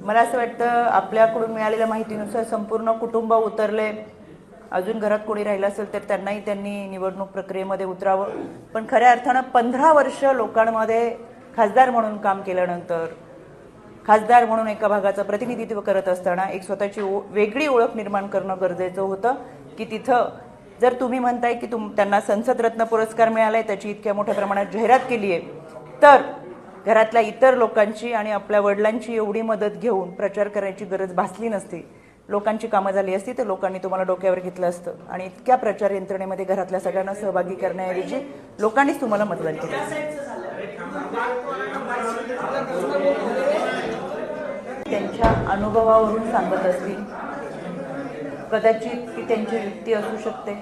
मला असं वाटतं आपल्याकडून मिळालेल्या माहितीनुसार संपूर्ण कुटुंब उतरले. अजून घरात कोणी राहिलं असेल तर त्यांनाही त्यांनी निवडणूक प्रक्रियेमध्ये उतरावं. पण खऱ्या अर्थानं पंधरा वर्ष लोकांमध्ये खासदार म्हणून काम केल्यानंतर खासदार म्हणून एका भागाचं प्रतिनिधित्व करत असताना एक स्वतःची ओ- वेगळी ओळख निर्माण करणं गरजेचं होतं. की तिथं जर तुम्ही म्हणताय की तुम त्यांना संसद रत्न पुरस्कार मिळालाय त्याची इतक्या मोठ्या प्रमाणात जाहिरात केली आहे तर घरातल्या इतर लोकांची आणि आपल्या वडिलांची एवढी मदत घेऊन प्रचार करायची गरज भासली नसती. लोकांची कामं झाली असती तर लोकांनी तुम्हाला डोक्यावर घेतलं असतं. आणि इतक्या प्रचार यंत्रणेमध्ये घरातल्या सगळ्यांना सहभागी करण्याऐवजी लोकांनीच तुम्हाला मतदान केलं. त्यांच्या अनुभवावरून सांगत असतील कदाचित ती त्यांची युक्ती असू शकते.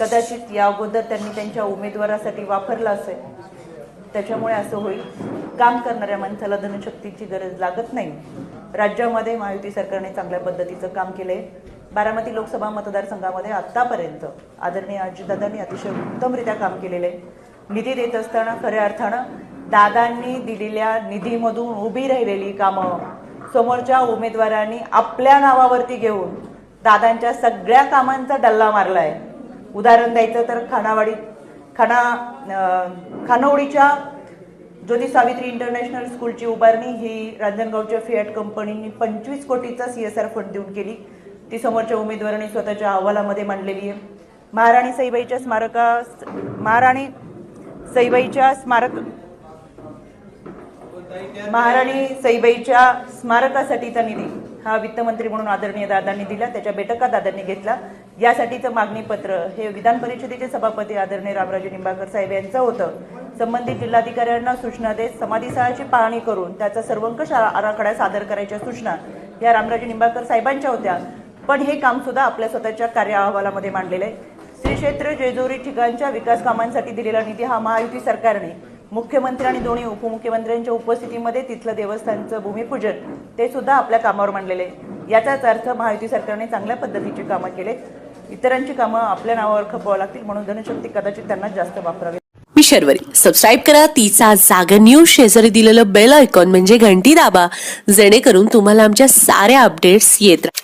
कदाचित या अगोदर त्यांनी त्यांच्या उमेदवारासाठी वापरला असेल. त्याच्यामुळे असं होईल. काम करणाऱ्या माणसाला धनशक्तीची गरज लागत नाही. राज्यामध्ये महायुती सरकारने चांगल्या पद्धतीचं काम केलंय. बारामती लोकसभा मतदारसंघामध्ये आत्तापर्यंत आदरणीय अजितदादांनी अतिशय उत्तमरित्या काम केलेलं आहे. निधी देत असताना खऱ्या अर्थानं दादांनी दिलेल्या निधीमधून उभी राहिलेली कामं समोरच्या उमेदवारांनी आपल्या नावावरती घेऊन दादांच्या सगळ्या कामांचा डल्ला मारलाय. उदाहरण द्यायचं तर खानावाडी खाना खानवडीच्या ज्योती सावित्री इंटरनॅशनल स्कूलची उभारणी ही रांजणगावच्या फियाट कंपनीने पंचवीस कोटीचा सी एस आर फंड देऊन केली. ती समोरच्या उमेदवारांनी स्वतःच्या अहवालामध्ये मांडलेली आहे. महाराणी सईबाईच्या स्मारका महाराणी सईबाईच्या स्मारक महाराणी सईबाईच्या स्मारकासाठीचा निधी हा वित्तमंत्री म्हणून आदरणीय दादांनी दिला त्याच्या बैठका दादांनी घेतला. यासाठीचं मागणी पत्र हे विधान परिषदेचे सभापती आदरणीय रामराजे निंबाळकर साहेब यांचं होतं. संबंधित जिल्हाधिकाऱ्यांना सूचना देत समाधीस्थळाची पाहणी करून त्याचा सर्वंकष आराखडा सादर करायच्या सूचना या रामराजे निंबाळकर साहेबांच्या होत्या. पण हे काम सुद्धा आपल्या स्वतःच्या कार्य अहवालामध्ये मांडलेलं आहे. श्री क्षेत्र जेजुरी ठिकाणच्या विकास कामांसाठी दिलेला निधी हा महायुती सरकारने मुख्यमंत्री आणि दोन्ही उपमुख्यमंत्र्यांच्या उपस्थितीमध्ये तिथलं देवस्थानचं भूमिपूजन ते सुद्धा आपल्या कामावर मांडलेले. याचाच अर्थ महायुती सरकारने चांगल्या पद्धतीची कामं केले. इतरांची कामं आपल्या नावावर खपवावं लागतील म्हणून धनशक्ती कदाचित त्यांना जास्त वापरावी. मी शर्वरी. सबस्क्राईब करा. तिचा जागा न्यूज शेजारी दिलेलं बेल आयकॉन म्हणजे घंटी दाबा. जेणेकरून तुम्हाला आमच्या साऱ्या अपडेट्स येत राहतील